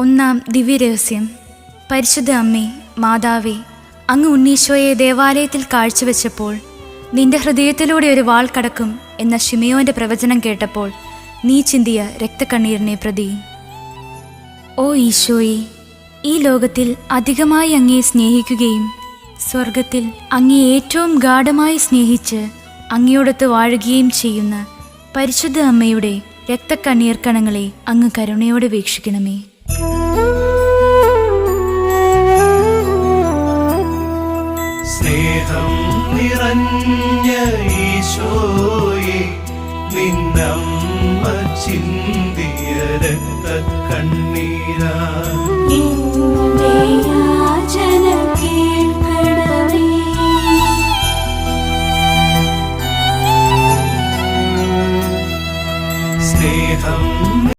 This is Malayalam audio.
ഒന്നാം ദിവ്യരഹസ്യം. പരിശുദ്ധ അമ്മേ മാതാവേ അങ്ങ് ഉണ്ണീശോയെ ദേവാലയത്തിൽ കാഴ്ചവെച്ചപ്പോൾ നിന്റെ ഹൃദയത്തിലൂടെ ഒരു വാൾ കടക്കും എന്ന ഷിമിയോന്റെ പ്രവചനം കേട്ടപ്പോൾ നീ ചിന്തിയ രക്തക്കണ്ണീരിനെ പ്രതി. ഓ ഈശോയെ ഈ ലോകത്തിൽ അധികമായി അങ്ങയെ സ്നേഹിക്കുകയും സ്വർഗത്തിൽ അങ്ങേ ഏറ്റവും ഗാഠമായി സ്നേഹിച്ച് അങ്ങയോടൊത്ത് വാഴുകയും ചെയ്യുന്ന പരിശുദ്ധ അമ്മയുടെ രക്തക്കണ്ണീർക്കണങ്ങളെ അങ്ങ് കരുണയോടെ വീക്ഷിക്കണമേ. സ്നേഹം നിറഞ്ഞ ഈശോയെ നിന്നമ്മ ചിന്തിയ രക്ത കണ്ണീരാ സ്നേഹം